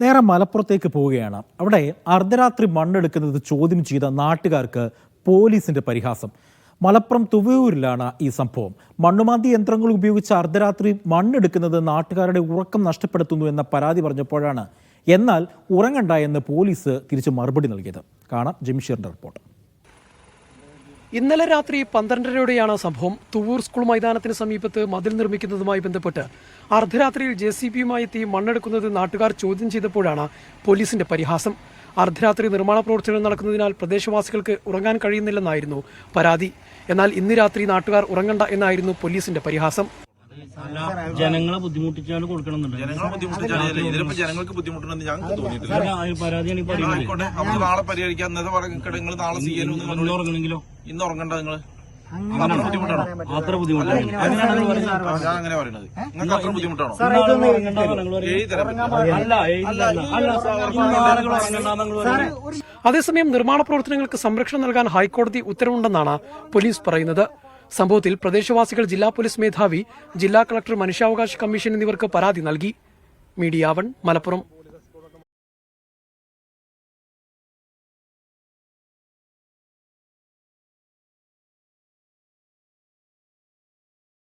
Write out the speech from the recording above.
നേരെ മലപ്പുറത്തേക്ക് പോവുകയാണ്. അവിടെ അർദ്ധരാത്രി മണ്ണെടുക്കുന്നത് ചോദ്യം ചെയ്ത നാട്ടുകാർക്ക് പോലീസിന്റെ പരിഹാസം. മലപ്പുറം തുവയൂരിലാണ് ഈ സംഭവം. മണ്ണുമാന്തി യന്ത്രങ്ങൾ ഉപയോഗിച്ച് അർദ്ധരാത്രി മണ്ണെടുക്കുന്നത് നാട്ടുകാരുടെ ഉറക്കം നഷ്ടപ്പെടുത്തുന്നു എന്ന പരാതി പറഞ്ഞപ്പോഴാണ് എന്നാൽ ഉറങ്ങണ്ട എന്ന് പോലീസ് തിരിച്ച് മറുപടി നൽകിയത്. കാണാം ജംഷീറിന്റെ റിപ്പോർട്ട്. ഇന്നലെ രാത്രി പന്ത്രണ്ടരയോടെയാണ് സംഭവം. തുവൂർ സ്കൂൾ മൈതാനത്തിന് സമീപത്ത് മതിൽ നിർമ്മിക്കുന്നതുമായി ബന്ധപ്പെട്ട് അർദ്ധരാത്രിയിൽ ജെ സി ബിയുമായി എത്തി മണ്ണെടുക്കുന്നത് നാട്ടുകാർ ചോദ്യം ചെയ്തപ്പോഴാണ് പോലീസിന്റെ പരിഹാസം. അർദ്ധരാത്രി നിർമ്മാണ പ്രവർത്തനങ്ങൾ നടക്കുന്നതിനാൽ പ്രദേശവാസികൾക്ക് ഉറങ്ങാൻ കഴിയുന്നില്ലെന്നായിരുന്നു പരാതി. എന്നാൽ ഇന്ന് രാത്രി നാട്ടുകാർ ഉറങ്ങണ്ട എന്നായിരുന്നു പോലീസിന്റെ പരിഹാസം. ജനങ്ങളെ ബുദ്ധിമുട്ടിച്ചാണ് കൊടുക്കണമെന്നുണ്ട്. ജനങ്ങളെ ബുദ്ധിമുട്ടിച്ചാൽ ഇതിലിപ്പോ ജനങ്ങൾക്ക് ബുദ്ധിമുട്ടുണ്ടെന്ന് ഞങ്ങൾക്ക് തോന്നിയിട്ടില്ല. പരാതിയാണ് ഈ പറയുന്നത്. നാളെ പരിഹരിക്കാം. നാളെ ഉറങ്ങണമെങ്കിലോ? ഇന്ന് ഉറങ്ങണ്ട നിങ്ങൾ അത്ര ബുദ്ധിമുട്ടാണോ? പറയുന്നത്. ആ, ഞാൻ അങ്ങനെ പറയണത് നിങ്ങൾക്ക് അത്ര ബുദ്ധിമുട്ടാണോ. അതേസമയം നിർമ്മാണ പ്രവർത്തനങ്ങൾക്ക് സംരക്ഷണം നൽകാൻ ഹൈക്കോടതി ഉത്തരവുണ്ടെന്നാണ് പോലീസ് പറയുന്നത്. സംഭവത്തിൽ പ്രദേശവാസികൾ ജില്ലാ പോലീസ് മേധാവി ജില്ലാ കളക്ടർ മനുഷ്യാവകാശ കമ്മീഷൻ എന്നിവർക്ക് പരാതി നൽകി. Media one Malappuram.